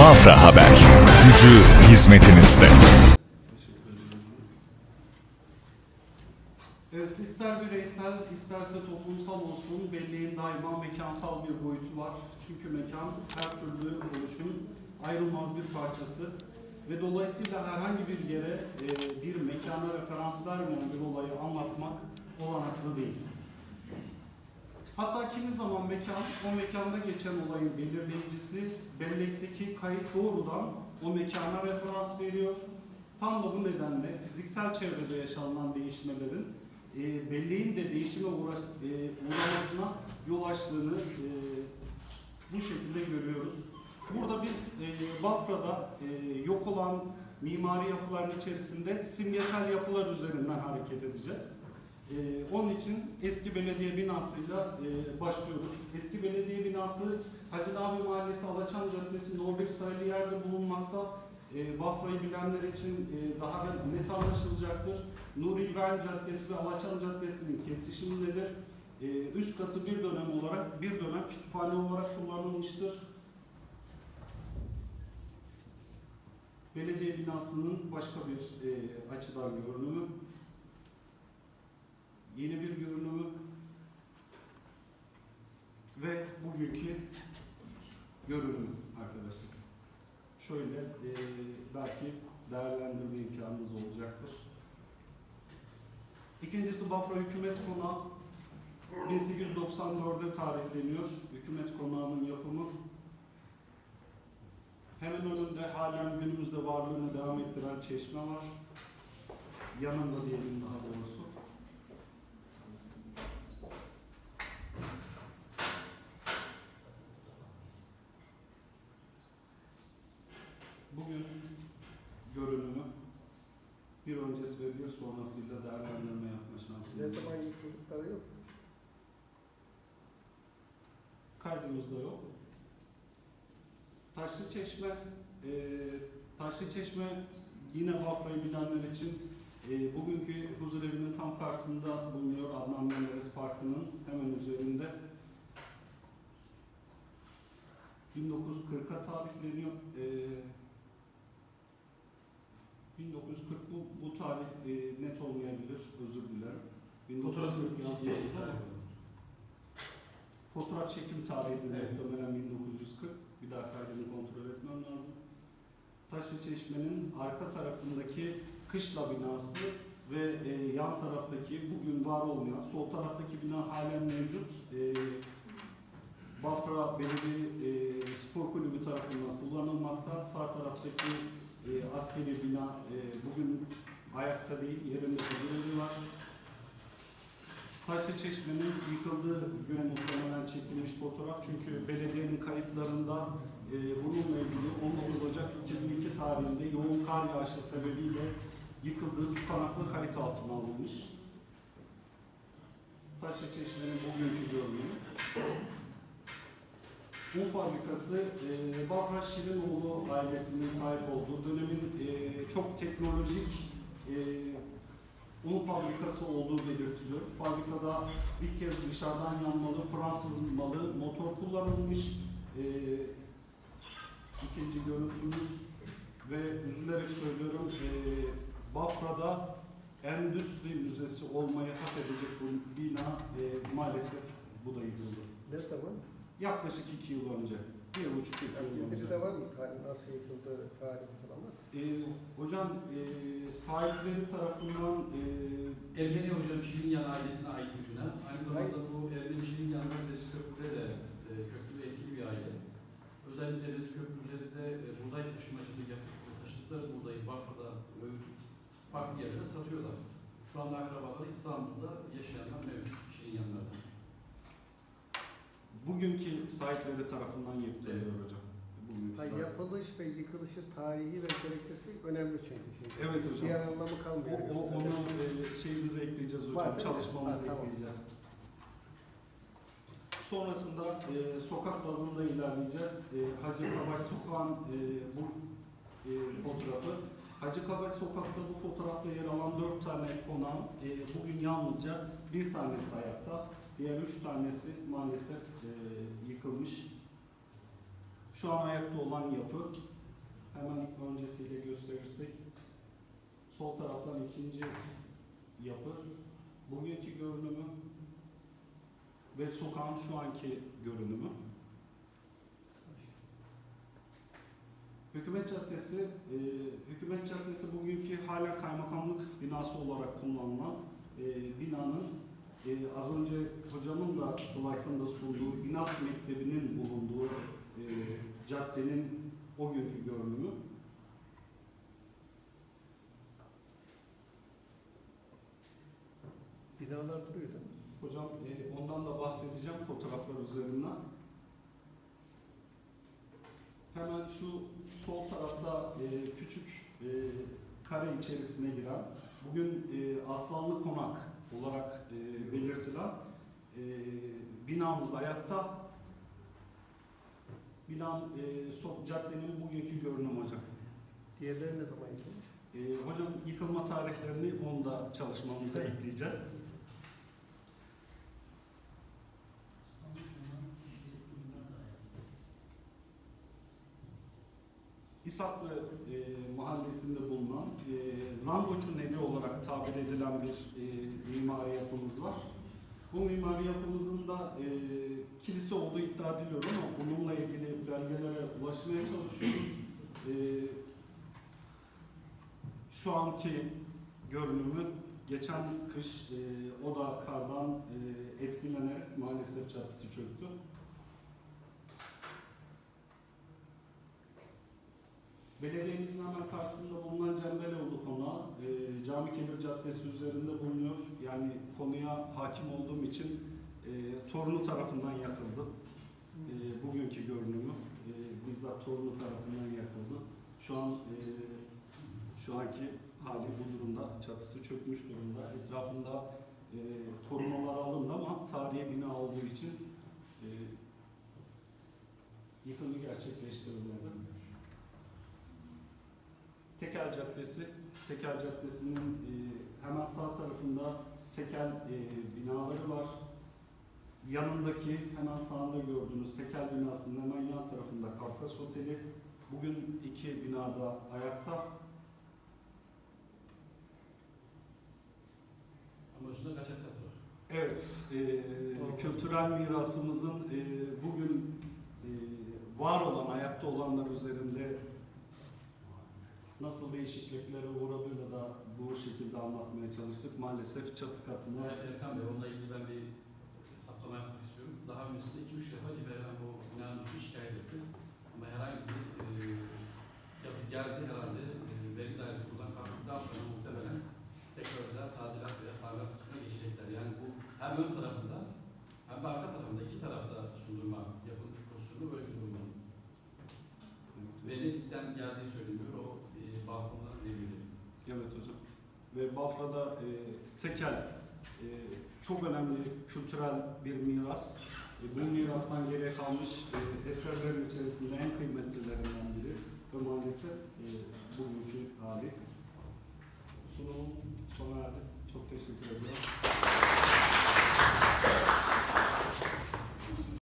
Bafra Haber. Gücü hizmetinizde. Evet, ister bireysel, isterse toplumsal olsun, belleğin daima mekansal bir boyutu var. Çünkü mekan her türlü oluşun ayrılmaz bir parçası. Ve dolayısıyla herhangi bir yere, e, bir mekana referans vermeyen bir olayı anlatmak olanaklı değil. Hatta kimi zaman mekan, o mekanda geçen olayın belirleyicisi, bellekteki kayıt doğrudan o mekana referans veriyor. Tam da bu nedenle fiziksel çevrede yaşanılan değişmelerin e, belleğin de değişime uğraş, e, uğramasına yol açtığını e, bu şekilde görüyoruz. Burada biz e, Bafra'da e, yok olan mimari yapıların içerisinde simgesel yapılar üzerinden hareket edeceğiz. E, onun için eski belediye binasıyla e, başlıyoruz. Eski belediye binası Hacı Nami Mahallesi Alaçam Caddesi'nde o bir sayılı yerde bulunmakta. E, Bafra'yı bilenler için e, daha da net anlaşılacaktır. Nuri İbrahim Caddesi ve Alaçam Caddesi'nin kesişimindedir. E, üst katı bir dönem olarak, bir dönem kütüphane olarak kullanılmıştır. Belediye binasının başka bir e, açıdan görünümü. Yeni bir görünümü ve bugünkü görünümü arkadaşlar. Şöyle e, belki değerlendirme imkanınız olacaktır. İkincisi Bafra Hükümet Konağı 1894'de tarihleniyor. Hükümet Konağı'nın yapımı hemen önünde halen günümüzde varlığını devam ettiren çeşme var. Yanında diyelim daha doğrusu. Bugün görünümü öncesi ve bir sonrasıyla değerlendirme yapma Ne şansımız var. zaman yıkıldıkları yok. Kaydımızda yok. Taşlı Çeşme, e, Taşlı Çeşme yine Bafra'yı bilenler için e, bugünkü huzur evinin tam karşısında bulunuyor Adnan Menderes Parkı'nın hemen üzerinde. 1940'a tarihleniyor. E, 1940 bu, bu tarih e, net olmayabilir, özür dilerim. 1940 yazmışız ama fotoğraf çekim tarihi de Evet. muhtemelen 1940. Bir daha kaydını kontrol etmem lazım. Taşlı Çeşme'nin arka tarafındaki kışla binası ve e, yan taraftaki bugün var olmayan, sol taraftaki bina halen mevcut. E, Bafra Belediye e, Spor Kulübü tarafından kullanılmakta. Sağ taraftaki e, askeri bina e, bugün ayakta değil, yerinde huzur var. Taşlı Çeşme'nin yıkıldığı gün muhtemelen çekilmiş fotoğraf çünkü belediyenin kayıtlarında e, bununla ilgili 19 Ocak 2002 tarihinde yoğun kar yağışı sebebiyle yıkıldığı tutanaklı kayıt altına alınmış. Taşlı Çeşme'nin bugünkü görünümü. Un fabrikası e, Bafra Şirinoğlu ailesinin sahip olduğu dönemin e, çok teknolojik e, un fabrikası olduğu belirtiliyor. Fabrikada ilk kez dışarıdan yanmalı Fransız malı motor kullanılmış. Ee, ikinci görüntümüz ve üzülerek söylüyorum ee, Bafra'da endüstri müzesi olmayı hak edecek bu bina ee, maalesef bu da yıkıldı. Ne zaman? Yaklaşık iki yıl önce. Bir buçuk iki yıl önce. bilgide var mı? Tarih nasıl yıkıldı, tarih falan var. Ee, hocam ee, sahipleri tarafından ee, Ermeni Hocam Şirinyan ailesine ait bir bina. Aynı zamanda bu Ermeni Şirinyanlar Rezi Köprü'de de e, köklü ve etkili bir aile. Özellikle Rezi Köprü üzerinde e, buğday taşımacılığı yapıp o taşıdıkları buğdayı Bafra'da öğütüp farklı yerlere satıyorlar. Şu anda akrabaları İstanbul'da yaşayanlar mevcut Şirinyanlar'da. Bugünkü sahipleri tarafından yapılıyor hocam. Bugünkü Ha, sahip- yapılış ve yıkılışı tarihi ve gerekçesi önemli çünkü. Şimdi. Evet hocam. Diğer anlamı O, kalmıyor. o, onu e, şeyimize ekleyeceğiz hocam, Var değil mi? çalışmamıza Ha, tamam. ekleyeceğiz. Sonrasında e, sokak bazında ilerleyeceğiz. E, Hacı Kabaş Sokağı'nın e, bu e, fotoğrafı. Hacı Kabaş Sokak'ta bu fotoğrafta yer alan dört tane konağın e, bugün yalnızca bir tanesi ayakta. Diğer üç tanesi maalesef e, yıkılmış. Şu an ayakta olan yapı öncesiyle gösterirsek sol taraftan ikinci yapı bugünkü görünümü ve sokağın şu anki görünümü. Hükümet Caddesi, e, Hükümet Caddesi bugünkü hala kaymakamlık binası olarak kullanılan e, binanın e, az önce hocamın da slaytında sunduğu İNAS Mektebi'nin bulunduğu e, caddenin o günkü görünümü. Binalar duruyor değil mi? Hocam e, ondan da bahsedeceğim fotoğraflar üzerinden. Hemen şu sol tarafta e, küçük e, kare içerisine giren, bugün e, Aslanlı Konak olarak e, belirtilen e, binamız ayakta. Binan, e, so, caddenin bugünkü görünümü hocam. Diğerleri ne zaman yapılmış? E, hocam yıkılma tarihlerini onu da çalışmamıza ekleyeceğiz. İshaklı e, mahallesinde bulunan e, Zangoç'un evi olarak tabir edilen bir e, mimari yapımız var. Bu mimari yapımızın da e, kilise olduğu iddia ediliyor ama bununla ilgili belgelere ulaşmaya çalışıyoruz. E, şu anki görünümü geçen kış e, o da kardan e, etkilenerek maalesef çatısı çöktü. Belediyemizin hemen karşısında bulunan Cembeloğlu konağı e, Cami Kebir Caddesi üzerinde bulunuyor. Yani konuya hakim olduğum için e, torunu tarafından yakıldı. E, bugünkü görünümü e, bizzat torunu tarafından yakıldı. Şu an e, şu anki hali bu durumda. Çatısı çökmüş durumda. Etrafında e, korumalar alındı ama tarihi bina olduğu için e, yıkımı gerçekleştirilmedi. Tekel Caddesi, Tekel Caddesi'nin e, hemen sağ tarafında tekel e, binaları var. Yanındaki hemen sağında gördüğünüz tekel binasının hemen yan tarafında Kafkas Oteli. Bugün iki binada ayakta. Ama üstünde kaçak kat var. Evet, e, kültürel mirasımızın e, bugün e, var olan, ayakta olanlar üzerinde nasıl değişikliklere uğradığını da bu şekilde anlatmaya çalıştık. Maalesef çatı katına Er- Erkan Bey, onunla ilgili ben bir hesaplama yapmak istiyorum. Daha öncesinde iki üç defa Cimer'den bu binanın şikayet etti. Ama herhangi bir e, yazı geldi herhalde. E, vergi dairesi buradan kalktıktan sonra muhtemelen tekrar daha tadilat veya tamirat kısmına geçecekler. Yani bu hem ön tarafında hem de arka tarafında iki tarafta sundurma yapılmış pozisyonda böyle bir durum var. Venedik'ten geldiği söyleniyor. O bakımları diyebilirim. Evet hocam. Ve Bafra'da e, tekel e, çok önemli kültürel bir miras. E, bu mirastan geriye kalmış e, eserlerin içerisinde en kıymetlilerinden biri ve maalesef e, bugünkü hali. Sunumum sona erdi. Çok teşekkür ediyorum.